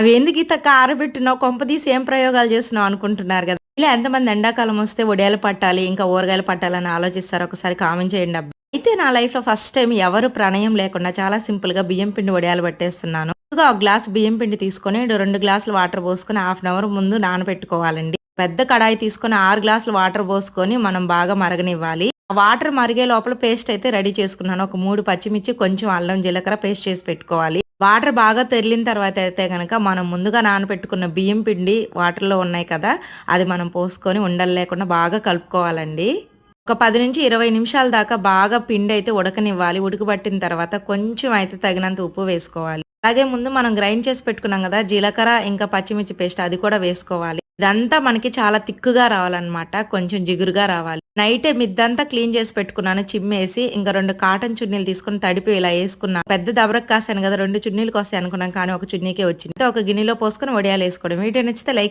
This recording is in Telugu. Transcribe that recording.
అవి ఎందుకు ఇత ఆరబెట్టినావు కొంపదీసి ఏం ప్రయోగాలు చేస్తున్నావు అనుకుంటున్నారు కదా. ఇలా ఎంతమంది ఎండాకాలం వస్తే వడియాలు పట్టాలి ఇంకా ఊరగాయలు పట్టాలని ఆలోచిస్తారు? ఒకసారి కామెంట్ చేయండి అబ్బా. అయితే నా లైఫ్లో ఫస్ట్ టైం ఎవరు ప్రణయం లేకుండా చాలా సింపుల్గా బియ్యం పిండి వడియాలు పట్టేస్తున్నాను. ముందుగా ఒక గ్లాస్ బియ్యం పిండి తీసుకొని రెండు గ్లాసులు వాటర్ పోసుకొని హాఫ్ అన్ అవర్ ముందు నానబెట్టుకోవాలండి. పెద్ద కడాయి తీసుకొని ఆరు గ్లాసులు వాటర్ పోసుకొని మనం బాగా మరగనివ్వాలి. వాటర్ మరిగే లోపల పేస్ట్ అయితే రెడీ చేసుకున్నాను. ఒక మూడు పచ్చిమిర్చి కొంచెం అల్లం జీలకర్ర పేస్ట్ చేసి పెట్టుకోవాలి. వాటర్ బాగా తెరిలిన తర్వాత అయితే కనుక మనం ముందుగా నానబెట్టుకున్న బియ్యం పిండి వాటర్లో ఉన్నాయి కదా అది మనం పోసుకొని ఉండలు లేకుండా బాగా కలుపుకోవాలండి. ఒక పది నుంచి ఇరవై నిమిషాల దాకా బాగా పిండి అయితే ఉడకనివ్వాలి. ఉడకబట్టిన తర్వాత కొంచెం అయితే తగినంత ఉప్పు వేసుకోవాలి. అలాగే ముందు మనం గ్రైండ్ చేసి పెట్టుకున్నాం కదా జీలకర్ర ఇంకా పచ్చిమిర్చి పేస్ట్ అది కూడా వేసుకోవాలి. ఇదంతా మనకి చాలా తిక్కుగా రావాలన్నమాట. కొంచెం జిగురుగా రావాలి. నైటే మిద్దంతా క్లీన్ చేసి పెట్టుకున్నాను. చిమ్మేసి ఇంకా రెండు కాటన్ చున్నీలు తీసుకుని తడిపి ఇలా వేసుకున్నాను పెద్ద దబరకు కాసాను కదా రెండు చున్నీలకు వస్తాయి అనుకున్నాను కానీ ఒక చున్నీకే వచ్చింది. ఒక గిన్నెలో పోసుకొని వడియాలు వేసుకోవడం. వీటిని నచ్చితే లైక్